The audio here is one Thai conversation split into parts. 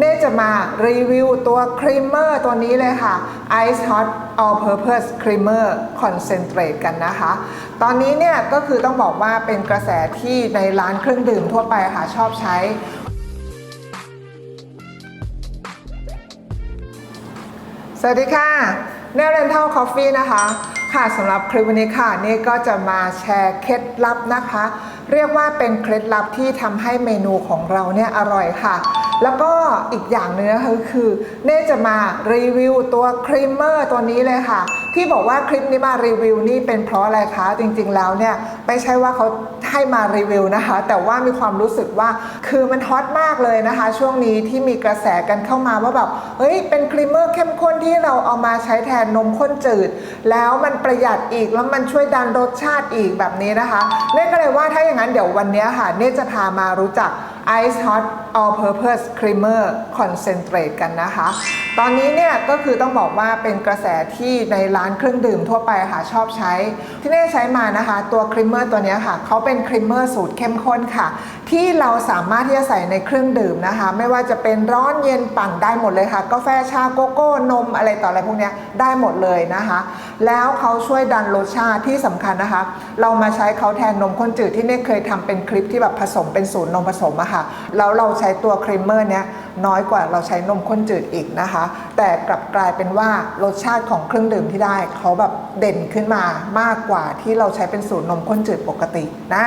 เน่จะมารีวิวตัวครีมเมอร์ตัวนี้เลยค่ะ Ice Hot All Purpose Creamer Concentrate กันนะคะ ตอนนี้เนี่ยก็คือต้องบอกว่าเป็นกระแสที่ในร้านเครื่องดื่มทั่วไปค่ะชอบใช้สวัสดีค่ะแนวเรนเทลคอฟฟี่นะคะ ค่ะสำหรับคลิปวันนี้ค่ะนี่ก็จะมาแชร์เคล็ดลับนะคะ เรียกว่าเป็นเคล็ดลับที่ทำให้เมนูของเราเนี่ยอร่อยค่ะ แล้วก็อีกอย่างหนึ่งนะคะคือ เน่จะมารีวิวตัวครีมเมอร์ตัวนี้เลยค่ะ ที่บอกว่าคลิปนี้มารีวิวนี่เป็นเพราะอะไรคะ จริงๆแล้วเนี่ยไม่ใช่ว่าเขาให้มารีวิวนะคะ แต่ว่ามีความรู้สึกว่าคือมันฮอตมากเลยนะคะ ช่วงนี้ที่มีกระแสกันเข้ามาว่าแบบเฮ้ยเป็นครีมเมอร์เข้มข้นที่เราเอามาใช้แทนนมข้นจืด แล้วมันประหยัดอีกแล้วมันช่วยดันรสชาติอีกแบบนี้นะคะ เน่ก็เลยว่าถ้าอย่างนั้นเดี๋ยววันนี้ค่ะ เน่จะพามารู้จัก Ice Hot All Purpose Creamer Concentrate กันนะคะ ตอนนี้เนี่ยก็คือต้องบอกว่าเป็นกระแสที่ในร้านเครื่องดื่มทั่วไปค่ะชอบใช้ ที่เน่ใช้มานะคะ ตัวครีมเมอร์ตัวนี้ค่ะเขาเป็นครีมเมอร์สูตรเข้มข้นค่ะ ที่เราสามารถที่จะใส่ในเครื่องดื่มนะคะ ไม่ว่าจะเป็นร้อนเย็นปั่นได้หมดเลยค่ะ กาแฟชาโกโก้นมอะไรต่ออะไรพวกนี้ได้หมดเลยนะคะ แล้วเขาช่วยดันรสชาติที่สำคัญนะคะ เรามาใช้เขาแทนนมข้นจืดที่เน่เคยทำเป็นคลิปที่แบบผสมเป็นสูตรนมผสมอะค่ะแล้วเราใช้ตัวครีมเมอร์เนี้ยน้อยกว่าเราใช้นมข้นจืดอีกนะคะ แต่กลับกลายเป็นว่ารสชาติของเครื่องดื่มที่ได้เขาแบบเด่นขึ้นมามากกว่าที่เราใช้เป็นสูตรนมข้นจืดปกตินะ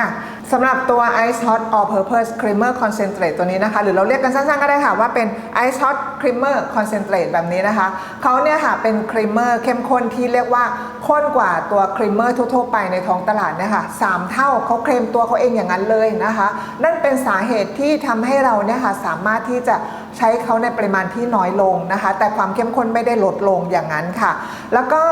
สำหรับตัว Ice Hot All Purpose Creamer Concentrate ตัวนี้นะคะ หรือเราเรียกกันสั้นๆก็ได้ค่ะว่าเป็น Ice Hot Creamer Concentrate แบบนี้นะคะเขาเนี่ยค่ะเป็นครีมเมอร์เข้มข้นที่เรียกว่าข้นกว่าตัวครีมเมอร์ทั่วๆไปในท้องตลาดเนี่ยค่ะสามเท่าเขาเคลมตัวเขาเองอย่างนั้นเลยนะคะ นั่นเป็นสาเหตุที่ทำให้เราเนี่ยค่ะสามารถที่จะ ใช้เขาในปริมาณที่น้อยลงนะคะ แต่ความเข้มข้นไม่ได้ลดลงอย่างนั้นค่ะ แล้วก็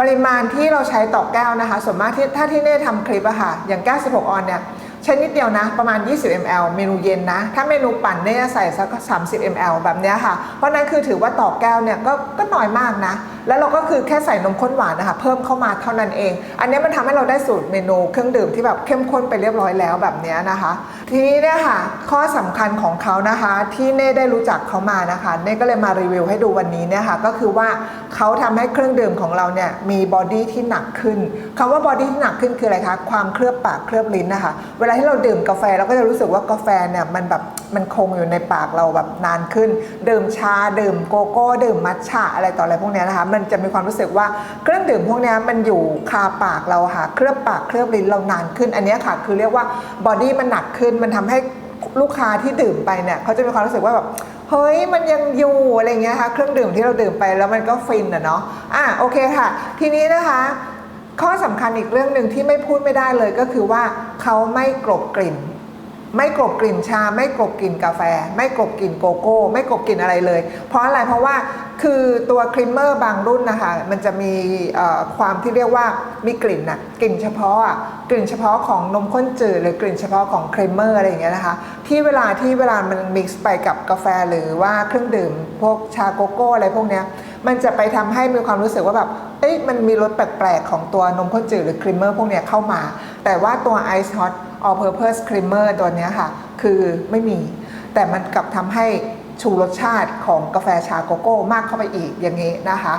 ปริมาณที่เราใช้ต่อแก้วนะคะส่วนมากที่ถ้าที่เน่ทำคลิปอะค่ะอย่างแก้ว 16 ออนเนี่ยใช้นิดเดียวนะ ประมาณ 20 ml เมนูเย็นนะ ถ้าเมนูปั่นเนี่ยใส่สัก 30 ml แบบเนี้ยค่ะ เพราะนั้นคือถือว่าต่อแก้วเนี่ยก็ก็น้อยมากนะ แล้วเราก็คือแค่ใส่นมข้นหวานนะคะเพิ่มเข้ามาเท่านั้นเอง อันนี้มันทำให้เราได้สูตรเมนูเครื่องดื่มที่แบบเข้มข้นไปเรียบร้อยแล้วแบบนี้นะคะ ทีนี้เนี่ยค่ะข้อสำคัญของเขานะคะที่เน่ได้รู้จักเขามานะคะเน่ก็เลยมารีวิวให้ดูวันนี้เนี่ยค่ะก็คือว่าเขาทำให้เครื่องดื่มของเราเนี่ยมีบอดี้ที่หนักขึ้นคำว่าบอดี้ที่หนักขึ้นคืออะไรคะความเคลือบปากเคลือบลิ้นนะคะเวลาที่เราดื่มกาแฟเราก็จะรู้สึกว่ากาแฟเนี่ยมันแบบมันคงอยู่ในปากเราแบบนานขึ้น ดื่มชาดื่มโกโก้ ดื่มมัทฉะอะไรต่ออะไรพวกนี้นะคะมันจะมีความรู้สึกว่าเครื่องดื่มพวกนี้มันอยู่คาปากเราค่ะ เคลือบปากเคลือบลิ้นเรานานขึ้น อันนี้ค่ะ คือเรียกว่าบอดี้มันหนักขึ้นมันทำให้ลูกค้าที่ดื่มไปเนี่ยเขาจะมีความรู้สึกว่าแบบเฮ้ยมันยังอยู่อะไรเงี้ยค่ะเครื่องดื่มที่เราดื่มไปแล้วมันก็ฟินอะเนาะอะโอเคค่ะ ทีนี้นะคะ ข้อสำคัญอีกเรื่องหนึ่งที่ไม่พูดไม่ได้เลยก็คือว่าเขาไม่กลบกลิ่น ไม่กลบกลิ่นชา ไม่กลบกลิ่นกาแฟ ไม่กลบกลิ่นโกโก้ ไม่กลบกลิ่นอะไรเลย เพราะอะไรเพราะว่าคือตัวครีมเมอร์บางรุ่นนะคะมันจะมีความที่เรียกว่ามีกลิ่นนะกลิ่นเฉพาะอะกลิ่นเฉพาะของนมข้นจืดหรือกลิ่นเฉพาะของครีมเมอร์อะไรอย่างเงี้ยนะคะที่เวลาที่เวลามันมิกซ์ไปกับกาแฟหรือว่าเครื่องดื่มพวกชาโกโก้อะไรพวกเนี้ย มันจะไปทำให้มีความรู้สึกว่าแบบเอ๊ะมันมีรสแปลกๆของตัวนมข้นจืดหรือครีมเมอร์พวกเนี้ยเข้ามา แต่ว่าตัว Ice Hot All Purpose Creamer ตัวเนี้ยค่ะ คือไม่มี แต่มันกลับทำให้ชูรสชาติของกาแฟชาโกโก้มากเข้าไปอีกอย่างนี้นะคะ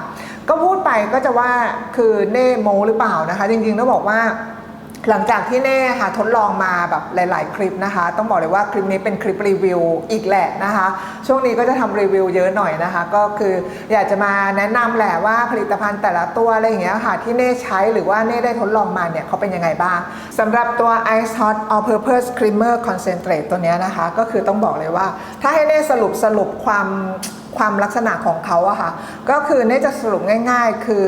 ก็พูดไปก็จะว่าคือเน่โมหรือเปล่านะคะ จริงๆต้องบอกว่า หลังจากที่เน่ค่ะทดลองมาแบบหลาย ๆ คลิปนะคะ ต้องบอกเลยว่าคลิปนี้เป็นคลิปรีวิวอีกแหละนะคะ ช่วงนี้ก็จะทำรีวิวเยอะหน่อยนะคะ ก็คืออยากจะมาแนะนำแหละว่าผลิตภัณฑ์แต่ละตัวอะไรอย่างเงี้ยค่ะที่เน่ใช้หรือว่าเน่ได้ทดลองมาเนี่ยเขาเป็นยังไงบ้างสำหรับตัว Ice Hot All Purpose Creamer Concentrate ตัวเนี้ยนะคะ ก็คือต้องบอกเลยว่า ถ้าให้เน่สรุปสรุปความความลักษณะของเขาอะค่ะ ก็คือเน่จะสรุปง่าย ๆ คือ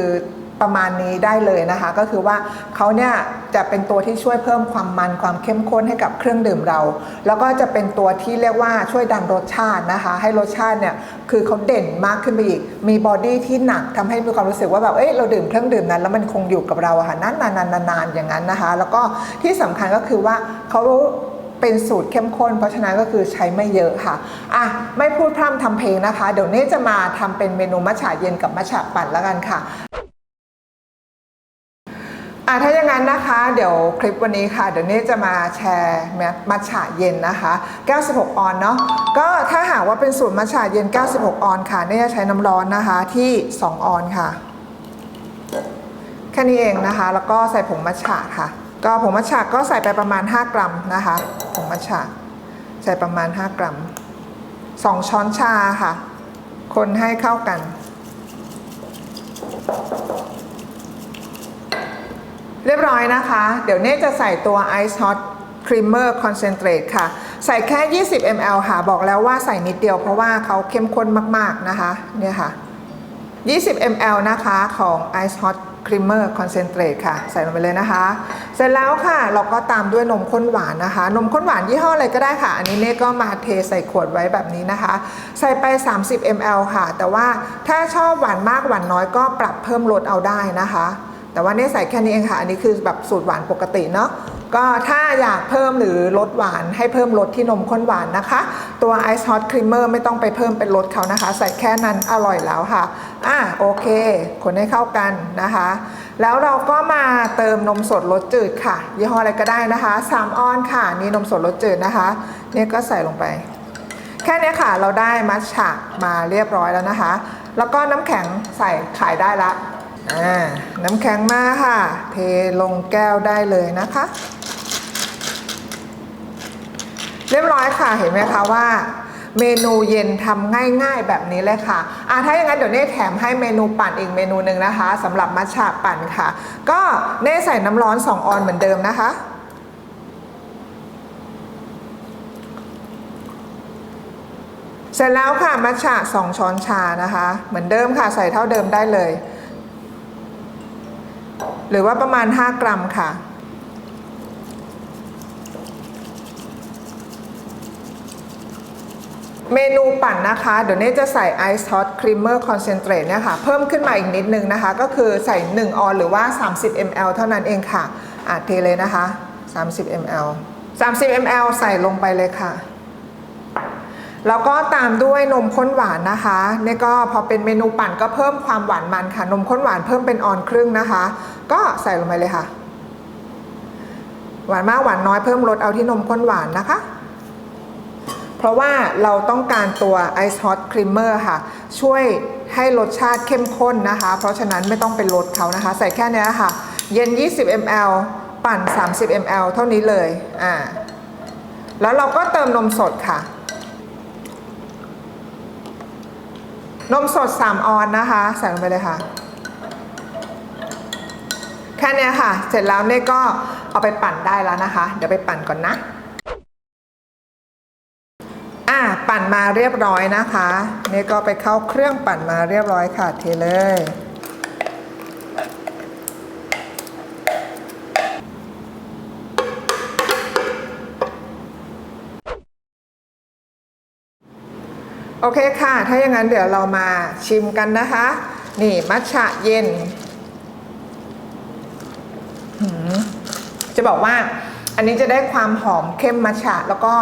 ประมาณนี้ได้เลยนะคะ ก็คือว่าเขาเนี่ยจะเป็นตัวที่ช่วยเพิ่มความมันความเข้มข้นให้กับเครื่องดื่มเรา แล้วก็จะเป็นตัวที่เรียกว่าช่วยดันรสชาตินะคะ ให้รสชาติเนี่ยคือเขาเด่นมากขึ้นไปอีก มีบอดี้ที่หนักทำให้มีความรู้สึกว่าแบบเอ้ยเราดื่มเครื่องดื่มนั้น แล้วมันคงอยู่กับเราอะค่ะนานๆนานๆอย่างนั้นนะคะ แล้วก็ที่สำคัญก็คือว่าเขาเป็นสูตรเข้มข้น เพราะฉะนั้นก็คือใช้ไม่เยอะค่ะ อะ ไม่พูดพร่ำทำเพลงนะคะ เดี๋ยวเน่จะมาทำเป็นเมนูมัทฉะเย็นกับมัทฉะปั่นแล้วกันค่ะ อะถ้าอย่างนั้นนะคะ เดี๋ยวคลิปวันนี้ค่ะ เดี๋ยวเน่จะมาแชร์มัทฉะเย็นนะคะ96ออนเนาะก็ถ้าหากว่าเป็นสูตรมัทฉะเย็น 96 ออนค่ะเน่จะใช้น้ำร้อนนะคะที่ 2 ออนค่ะ แค่นี้เองนะคะ แล้วก็ใส่ผงมัทฉะค่ะ ก็ผงมัทฉะก็ใส่ไปประมาณ 5 กรัมนะคะผงมัทฉะใส่ประมาณ 5 กรัม 2 ช้อนชาค่ะ คนให้เข้ากัน เรียบร้อยนะคะ เดี๋ยวเน่จะใส่ตัว Ice Hot Creamer Concentrate ค่ะ ใส่แค่ 20 ml ค่ะ บอกแล้วว่าใส่นิดเดียวเพราะว่าเขาเข้มข้นมากๆนะคะ เนี่ยค่ะ 20 ml นะคะของ Ice Hot Creamer Concentrate ค่ะ ใส่ลงไปเลยนะคะ เสร็จแล้วค่ะ เราก็ตามด้วยนมข้นหวานนะคะ นมข้นหวานยี่ห้ออะไรก็ได้ค่ะ อันนี้เน่ก็มาเทใส่ขวดไว้แบบนี้นะคะ ใส่ไป 30 ml ค่ะ แต่ว่าถ้าชอบหวานมากหวานน้อยก็ปรับเพิ่มลดเอาได้นะคะ แต่ว่าเนี่ยใส่แค่นี้เองค่ะ อันนี้คือแบบสูตรหวานปกติเนาะก็ถ้าอยากเพิ่มหรือลดหวานให้เพิ่มรสที่นมข้นหวานนะคะ ตัว Ice Hot Creamer ไม่ต้องไปเพิ่มเป็นรสเขานะคะ ใส่แค่นั้นอร่อยแล้วค่ะอะโอเค คนให้เข้ากันนะคะ แล้วเราก็มาเติมนมสดรสจืดค่ะ ยี่ห้ออะไรก็ได้นะคะ3ออนค่ะ นี่นมสดรสจืดนะคะ เนี่ยก็ใส่ลงไป แค่นี้ค่ะเราได้มัทฉะมาเรียบร้อยแล้วนะคะ แล้วก็น้ำแข็งใส่ขายได้ละ อ่าน้ำแข็งมาค่ะ เทลงแก้วได้เลยนะคะ เรียบร้อยค่ะเห็นไหมคะว่าเมนูเย็นทำง่ายๆแบบนี้เลยค่ะอะถ้าอย่างนั้นเดี๋ยวเน่แถมให้เมนูปั่นอีกเมนูหนึ่งนะคะสำหรับมัทฉะปั่นค่ะ ก็เน่ใส่น้ำร้อน 2 ออนเหมือนเดิมนะคะ เสร็จแล้วค่ะมัทฉะ2ช้อนชานะคะ เหมือนเดิมค่ะใส่เท่าเดิมได้เลย หรือว่าประมาณ 5 กรัมค่ะ เมนูปั่นนะคะ เดี๋ยวเน่จะใส่ Ice Hot Creamer Concentrate เนี่ยค่ะ เพิ่มขึ้นมาอีกนิดนึงนะคะ ก็คือใส่ 1 ออนหรือว่า 30 ml เท่านั้นเองค่ะอาเทเลยนะคะ 30 ml 30 ml ใส่ลงไปเลยค่ะ แล้วก็ตามด้วยนมข้นหวานนะคะนี่ก็พอเป็นเมนูปั่นก็เพิ่มความหวานมันค่ะ นมข้นหวานเพิ่มเป็นออนครึ่งนะคะ ก็ใส่ลงไปเลยค่ะ หวานมากหวานน้อยเพิ่มรสเอาที่นมข้นหวานนะคะ เพราะว่าเราต้องการตัว Ice Hot Creamer ค่ะ ช่วยให้รสชาติเข้มข้นนะคะ เพราะฉะนั้นไม่ต้องเป็นรสเขานะคะ ใส่แค่นี้ค่ะ เย็น 20 ml ปั่น 30 ml เท่านี้เลยอ่าแล้วเราก็เติมนมสดค่ะ นมสด 3 ออนนะคะ ใส่ลงไปเลยค่ะ แค่นี้ค่ะ เสร็จแล้วเนี่ยก็เอาไปปั่นได้แล้วนะคะ เดี๋ยวไปปั่นก่อนนะ อะปั่นมาเรียบร้อยนะคะ นี่ก็ไปเข้าเครื่องปั่นมาเรียบร้อยค่ะเทเลย โอเคค่ะ ถ้าอย่างนั้นเดี๋ยวเรามาชิมกันนะคะ นี่มัทฉะเย็น จะบอกว่าอันนี้จะได้ความหอมเข้มมัทฉะแล้วก็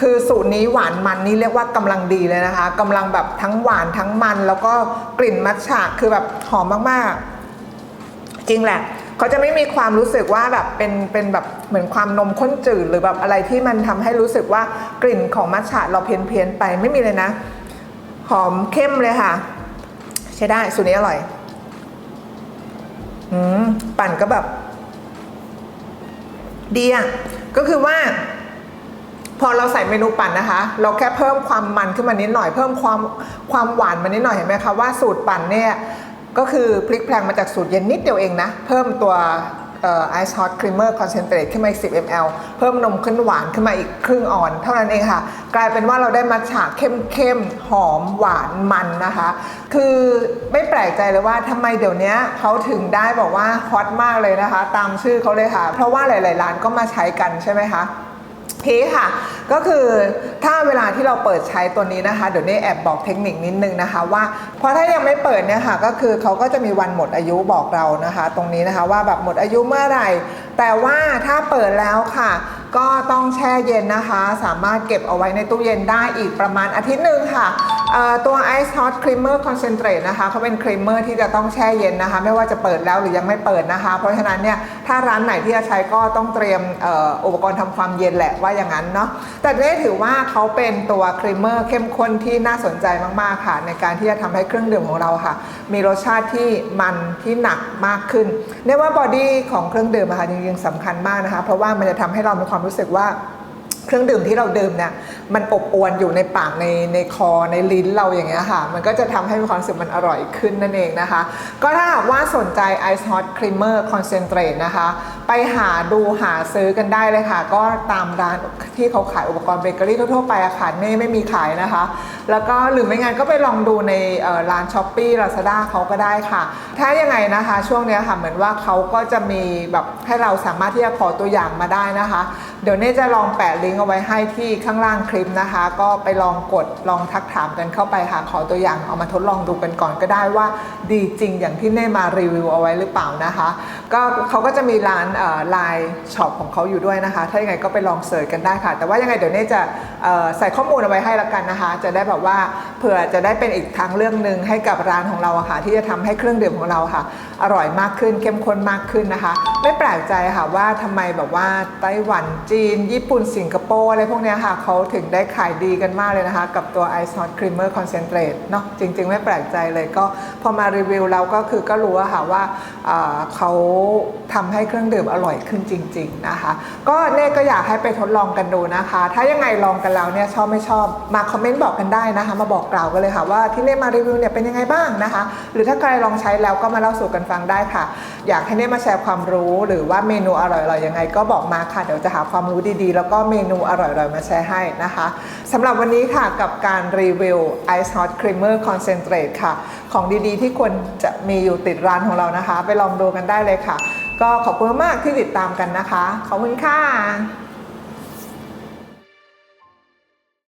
คือสูตรนี้หวานมันนี่เรียกว่ากำลังดีเลยนะคะกำลังแบบทั้งหวานทั้งมัน แล้วก็กลิ่นมัทฉะคือแบบหอมมากๆ จริงแหละ เขาจะไม่มีความรู้สึกว่าแบบเป็นเป็นแบบเหมือนความนมข้นจืดหรือแบบอะไรที่มันทำให้รู้สึกว่ากลิ่นของมัทฉะเราเพี้ยนเพียนๆไปไม่มีเลยนะ หอมเข้มเลยค่ะ ใช้ได้สูตรนี้อร่อย อืมปั่นก็แบบ ดีอะก็คือว่า พอเราใส่เมนูปั่นนะคะ เราแค่เพิ่มความมันขึ้นมานิดหน่อยเพิ่มความความหวานมานิดหน่อยเห็นไหมคะว่าสูตรปั่นเนี่ย ก็คือพลิกแพลงมาจากสูตรเย็นนิดเดียวเองนะ เพิ่มตัวไอซ์ฮอตครีมเมอร์คอนเซนเทรตขึ้นมาอีก 10 ml เพิ่มนมข้นหวานขึ้นมาอีกครึ่งอ่อน เท่านั้นเองค่ะ กลายเป็นว่าเราได้มัทฉะเข้มเข้มๆ หอมหวานมันนะคะ คือไม่แปลกใจเลยว่าทำไมเดี๋ยวนี้เขาถึงได้บอกว่าฮอตมากเลยนะคะ ตามชื่อเขาเลยค่ะ เพราะว่าหลาย ๆ ร้านก็มาใช้กันใช่ไหมคะ พีค่ะ ก็คือถ้าเวลาที่เราเปิดใช้ตัวนี้นะคะ เดี๋ยวนี้แอบบอกเทคนิคนิดนึงนะคะว่าเพราะถ้ายังไม่เปิดเนี่ยค่ะก็คือเขาก็จะมีวันหมดอายุบอกเรานะคะ ตรงนี้นะคะว่าแบบหมดอายุเมื่อไหร่ แต่ว่าถ้าเปิดแล้วค่ะ ก็ต้องแช่เย็นนะคะ สามารถเก็บเอาไว้ในตู้เย็นได้อีกประมาณอาทิตย์หนึ่งค่ะ ตัว Ice Hot Creamer Concentrate นะคะเขาเป็นครีมเมอร์ที่จะต้องแช่เย็นนะคะ ไม่ว่าจะเปิดแล้วหรือยังไม่เปิดนะคะ เพราะฉะนั้นเนี่ยถ้าร้านไหนที่จะใช้ก็ต้องเตรียมอ,อุปกรณ์ทำความเย็นแหละว่าอย่างนั้นเนาะแต่นี่ถือว่าเขาเป็นตัวครีมเมอร์เข้มข้นที่น่าสนใจมากๆค่ะ ในการที่จะทำให้เครื่องดื่มของเราค่ะ มีรสชาติที่มันที่หนักมากขึ้นเรียกว่าบอดี้ของเครื่องดื่มอะค่ะจริงๆสำคัญมากนะคะ เพราะว่ามันจะทำให้เรามีความรู้สึกว่า เครื่องดื่มที่เราดื่มเนี่ยมันอบอวนอยู่ในปากในในคอในลิ้นเราอย่างเงี้ยค่ะ มันก็จะทำให้มีความรู้สึกมันอร่อยขึ้นนั่นเองนะคะ ก็ถ้าหากว่าสนใจ Ice Hot Creamer Concentrate นะคะ ไปหาดูหาซื้อกันได้เลยค่ะ ก็ตามร้านที่เขาขายอุปกรณ์เบเกอรี่ทั่วๆไปอะค่ะไม่ไม่มีขายนะคะ แล้วก็หรือไม่งั้นก็ไปลองดูในร้าน s h อ p e e Lazada เขาก็ได้ค่ะ ถ้ายังไงนะคะช่วงเนี้ยค่ะเหมือนว่าเขาก็จะมีแบบให้เราสามารถที่จะขอตัวอย่างมาได้นะคะเดี๋ยวเน่จะลองแปะลิงก์เอาไว้ให้ที่ข้างล่างคลิปนะคะ ก็ไปลองกดลองทักถามกันเข้าไปค่ะขอตัวอย่างเอามาทดลองดูกันก่อนก็ได้ว่า ดีจริงอย่างที่เน่มารีวิวเอาไว้หรือเปล่านะคะ ก็เขาก็จะมีร้านไลน์ช็อปของเขาอยู่ด้วยนะคะ ถ้ายังไงก็ไปลองเสิร์ชกันได้ค่ะ แต่ว่ายังไงเดี๋ยวเน่จะใส่ข้อมูลเอาไว้ให้ละกันนะคะ จะได้แบบว่าเผื่อจะได้เป็นอีกทางเรื่องหนึ่งให้กับร้านของเราะค่ะ ที่จะทำให้เครื่องดื่มของเราค่ะ อร่อยมากขึ้นเข้มข้นมากขึ้นนะคะ ไม่แปลกใจค่ะว่าทำไมแบบว่าไต้หวันจีน ญี่ปุ่นสิงคโปร์อะไรพวกเนี้ยค่ะเขาถึงได้ขายดีกันมากเลยนะคะ กับตัว Ice Hot Creamer Concentrate เนาะจริง ๆ ไม่แปลกใจเลยก็พอมารีวิวเราก็คือก็รู้ค่ะว่าเอ่อเขาทำให้เครื่องดื่มอร่อยขึ้นจริง ๆนะคะ ก็เน่ก็อยากให้ไปทดลองกันดูนะคะ ถ้ายังไงลองกันแล้วเนี่ยชอบไม่ชอบมาคอมเมนต์บอกกันได้นะคะ มาบอกกล่าวกันเลยค่ะว่าที่เน่มารีวิวเนี่ยเป็นยังไงบ้างนะคะ หรือถ้าใครลองใช้แล้วก็มาเล่าสู่กันฟังได้ค่ะ อยากให้เน่มาแชร์ความรู้ หรือว่าเมนูอร่อยๆยังไง ก็บอกมาค่ะ เดี๋ยวจะหาความรู้ดีๆ แล้วก็เมนูอร่อยๆมาแชร์ให้นะคะสำหรับวันนี้ค่ะกับการรีวิว Ice Hot Creamer Concentrate ค่ะ ของดีๆ ที่ควรจะมีอยู่ติดร้านของเรานะคะ ไปลองดูกันได้เลยค่ะ ก็ขอบคุณมากที่ติดตามกันนะคะ ขอบคุณค่ะ